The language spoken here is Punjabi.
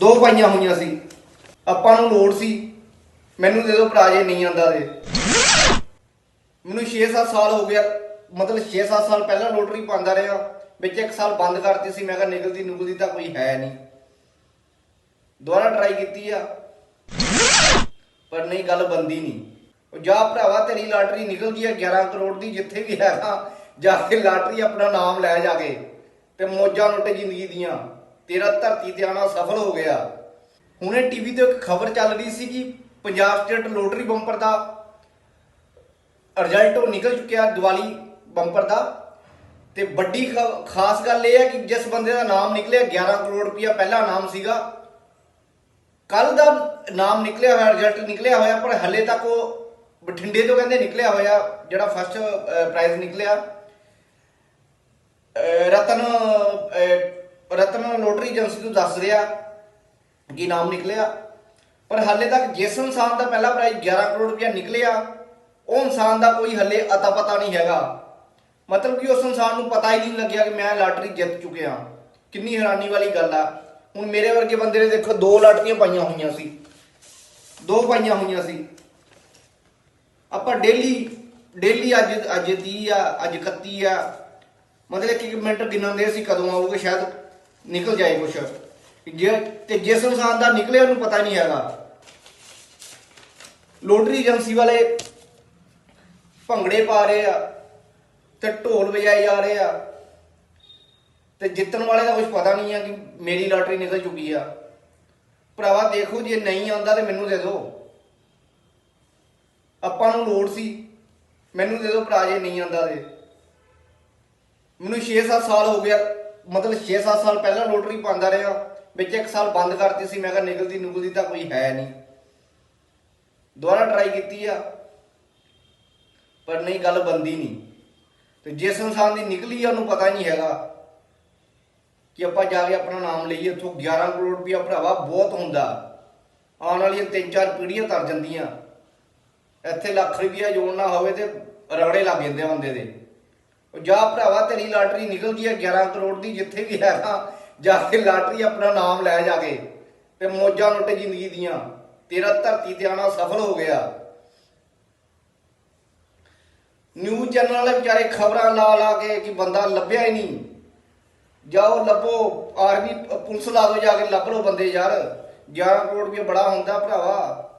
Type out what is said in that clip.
ਦੋ ਪਾਈਆਂ ਹੋਈਆਂ ਸੀ। ਆਪਾਂ ਨੂੰ ਲੋੜ ਸੀ। ਮੈਨੂੰ ਦੇ ਦਿਓ ਭਰਾ ਜੇ ਨਹੀਂ ਆਂਦਾ ਦੇ ਮੈਨੂੰ 6-7 ਸਾਲ ਹੋ ਗਿਆ। ਮਤਲਬ 6-7 ਸਾਲ ਪਹਿਲਾਂ ਲੋਟਰੀ ਪਾਉਂਦਾ ਰਿਹਾ। ਵਿੱਚ ਇੱਕ ਸਾਲ ਬੰਦ ਕਰਤੀ ਸੀ। ਮੈਂ ਕਿਹਾ ਨਿਕਲਦੀ ਨਿਕਲਦੀ ਤਾਂ ਕੋਈ ਹੈ ਨਹੀਂ। ਦੁਬਾਰਾ ਟਰਾਈ ਕੀਤੀ ਆ। ਪਰ ਨਹੀਂ, ਗੱਲ ਬੰਦੀ ਨਹੀਂ। ਉਹ ਜਾ ਭਰਾਵਾ, ਤੇਰੀ ਲਾਟਰੀ ਨਿਕਲ ਗਈ ਆ 11 ਕਰੋੜ ਦੀ, ਜਿੱਥੇ ਵੀ ਹੈਗਾ ਜਾ ਕੇ ਲਾਟਰੀ ਆਪਣਾ ਨਾਮ ਲੈ ਜਾ ਕੇ ਤੇ ਮੋਜਾਂ ਲੁੱਟ ਜ਼ਿੰਦਗੀ ਦੀਆਂ। ਤੇਰਾ ਧਰਤੀ ਤੇ ਆਣਾ ਸਫਲ ਹੋ ਗਿਆ। ਹੁਣੇ ਟੀਵੀ ਤੇ ਇੱਕ ਖਬਰ ਚੱਲ ਰਹੀ ਸੀ ਕਿ ਪੰਜਾਬ ਸਟੇਟ ਲੋਟਰੀ ਬੰਪਰ ਦਾ ਰਿਜ਼ਲਟ ਉਹ ਨਿਕਲ ਚੁੱਕਿਆ ਦੀਵਾਲੀ ਬੰਪਰ ਦਾ। ਤੇ ਵੱਡੀ ਖਾਸ ਗੱਲ ਇਹ ਹੈ ਕਿ ਜਿਸ ਬੰਦੇ ਦਾ ਨਾਮ ਨਿਕਲਿਆ 11 ਕਰੋੜ ਰੁਪਇਆ ਪਹਿਲਾ ਨਾਮ ਸੀਗਾ। ਕੱਲ ਦਾ ਨਾਮ ਨਿਕਲਿਆ ਹੋਇਆ, ਰਿਜ਼ਲਟ ਨਿਕਲਿਆ ਹੋਇਆ, ਪਰ ਹੱਲੇ ਤੱਕ ਉਹ ਬਠਿੰਡੇ ਤੋਂ ਕਹਿੰਦੇ ਨਿਕਲਿਆ ਹੋਇਆ, ਜਿਹੜਾ ਫਸਟ ਪ੍ਰਾਈਜ਼ ਨਿਕਲਿਆ। ਰਤਨ ਰਤਨ ਲੋਟਰੀ ਏਜੰਸੀ ਤੋਂ ਦੱਸ ਰਿਹਾ ਕਿ ਨਾਮ ਨਿਕਲਿਆ। ਪਰ ਹਾਲੇ ਤੱਕ ਜਿਸ ਇਨਸਾਨ ਦਾ ਪਹਿਲਾ ਪ੍ਰਾਈਜ਼ 11 ਕਰੋੜ ਰੁਪਇਆ ਨਿਕਲਿਆ, ਉਹ ਇਨਸਾਨ ਦਾ ਕੋਈ ਹੱਲੇ ਅਤਾ ਪਤਾ ਨਹੀਂ ਹੈਗਾ। ਮਤਲਬ ਕਿ ਉਸ ਇਨਸਾਨ ਨੂੰ ਪਤਾ ਹੀ ਨਹੀਂ ਲੱਗਿਆ ਕਿ ਮੈਂ ਲਾਟਰੀ ਜਿੱਤ ਚੁੱਕਿਆ ਕਿੰਨੀ ਹੈਰਾਨੀ ਵਾਲੀ ਗੱਲ ਆ। ਹੁਣ ਮੇਰੇ ਵਰਗੇ ਬੰਦੇ ਨੇ ਦੇਖੋ, ਦੋ ਲਾਟਰੀਆਂ ਪਾਈਆਂ ਹੋਈਆਂ ਸੀ। ਦੋ ਪਾਈਆਂ ਹੋਈਆਂ ਸੀ। ਆਪਾਂ ਡੇਲੀ ਡੇਲੀ ਅੱਜ ਅੱਜ 30 ਆ, ਅੱਜ 31 ਆ। ਮਤਲਬ ਕਿ ਇੱਕ ਮਿੰਟ ਗਿਣਾਉਂਦੇ ਸੀ ਕਦੋਂ ਆਊਗਾ? ਸ਼ਾਇਦ ਨਿਕਲ ਜਾਏ ਕੁਛ। ਜੇ ਤੇ ਜਿਸ ਇਨਸਾਨ ਦਾ ਨਿਕਲਿਆ ਉਹਨੂੰ ਪਤਾ ਨਹੀਂ ਹੈਗਾ। ਲੋਟਰੀ ਏਜੰਸੀ ਵਾਲੇ ਭੰਗੜੇ ਪਾ ਰਹੇ ਆ ਤੇ ਢੋਲ ਵਜਾਏ ਜਾ ਰਹੇ ਆ। ਤੇ ਜਿੱਤਣ ਵਾਲੇ ਦਾ ਕੁਝ ਪਤਾ ਨਹੀਂ ਆ ਕਿ ਮੇਰੀ ਲਾਟਰੀ ਨਿਕਲ ਚੁੱਕੀ ਆ। ਭਰਾਵਾ ਦੇਖੋ ਜੇ ਨਹੀਂ ਆਉਂਦਾ ਤੇ ਮੈਨੂੰ ਦੇ ਦਿਓ। ਆਪਾਂ ਨੂੰ ਲੋੜ ਸੀ, ਮੈਨੂੰ ਦੇ ਦਿਓ ਭਰਾ ਜੇ ਨਹੀਂ ਆਉਂਦਾ ਤੇ। ਮੈਨੂੰ 6-7 ਸਾਲ ਹੋ ਗਿਆ ਮਤਲਬ 6-7 ਸਾਲ ਪਹਿਲਾਂ ਲੋਟਰੀ ਪਾਉਂਦਾ ਰਿਹਾ, ਵਿੱਚ ਇੱਕ ਸਾਲ ਬੰਦ ਕਰਤੀ ਸੀ, ਮੈਂ ਕਿਹਾ ਨਿਕਲਦੀ ਨਿਕਲਦੀ ਤਾਂ ਕੋਈ ਹੈ ਨਹੀਂ। ਦੁਬਾਰਾ ਟਰਾਈ ਕੀਤੀ ਆ, ਪਰ ਨਹੀਂ, ਗੱਲ ਬੰਦੀ ਨਹੀਂ। ਤੇ ਜਿਸ ਇਨਸਾਨ ਦੀ ਨਿਕਲੀ ਆ, ਉਹਨੂੰ ਪਤਾ ਹੀ ਨਹੀਂ ਹੈਗਾ ਕਿ ਆਪਾਂ ਜਾ ਕੇ ਆਪਣਾ ਨਾਮ ਲਈਏ, ਉੱਥੋਂ 11 ਕਰੋੜ ਰੁਪਇਆ ਭਰਾਵਾ ਬਹੁਤ ਹੁੰਦਾ। ਆਉਣ ਵਾਲੀਆਂ ਤਿੰਨ ਚਾਰ ਪੀੜ੍ਹੀਆਂ ਤਰ ਜਾਂਦੀਆਂ। ਇੱਥੇ ਲੱਖ ਰੁਪਇਆ ਜੋੜਨਾ ਹੋਵੇ ਤੇ ਰਗੜੇ ਲੱਗ ਜਾਂਦੇ ਆ ਬੰਦੇ ਦੇ। ਉਹ ਜਾ ਭਰਾਵਾ, ਤੇਰੀ ਲਾਟਰੀ ਨਿਕਲਦੀ ਹੈ ਆ 11 ਕਰੋੜ ਦੀ, ਜਿੱਥੇ ਵੀ ਹੈਗਾ ਜਾ ਕੇ ਲਾਟਰੀ ਆਪਣਾ ਨਾਮ ਲੈ ਜਾ ਕੇ, ਤੇ ਮੋਜਾਂ ਲੁੱਟ ਜ਼ਿੰਦਗੀ ਦੀਆਂ। ਤੇਰਾ ਧਰਤੀ ਤੇ ਆਣਾ ਸਫਲ ਹੋ ਗਿਆ। ਨਿਊਜ਼ ਚੈਨਲ ਵਾਲੇ ਵਿਚਾਰੇ ਖਬਰਾਂ ਲਾ ਲਾ ਕੇ ਕਿ ਬੰਦਾ ਲੱਭਿਆ ਹੀ ਨਹੀਂ। ਜਾਓ, ਲੱਭੋ, ਆਰਮੀ, ਪੁਲਿਸ ਲਾ ਦੋ ਜਾ ਕੇ, ਲੱਭ ਲਓ ਬੰਦੇ ਯਾਰ। 11 ਕਰੋੜ ਰੁਪਏ ਬੜਾ ਹੁੰਦਾ ਭਰਾਵਾ।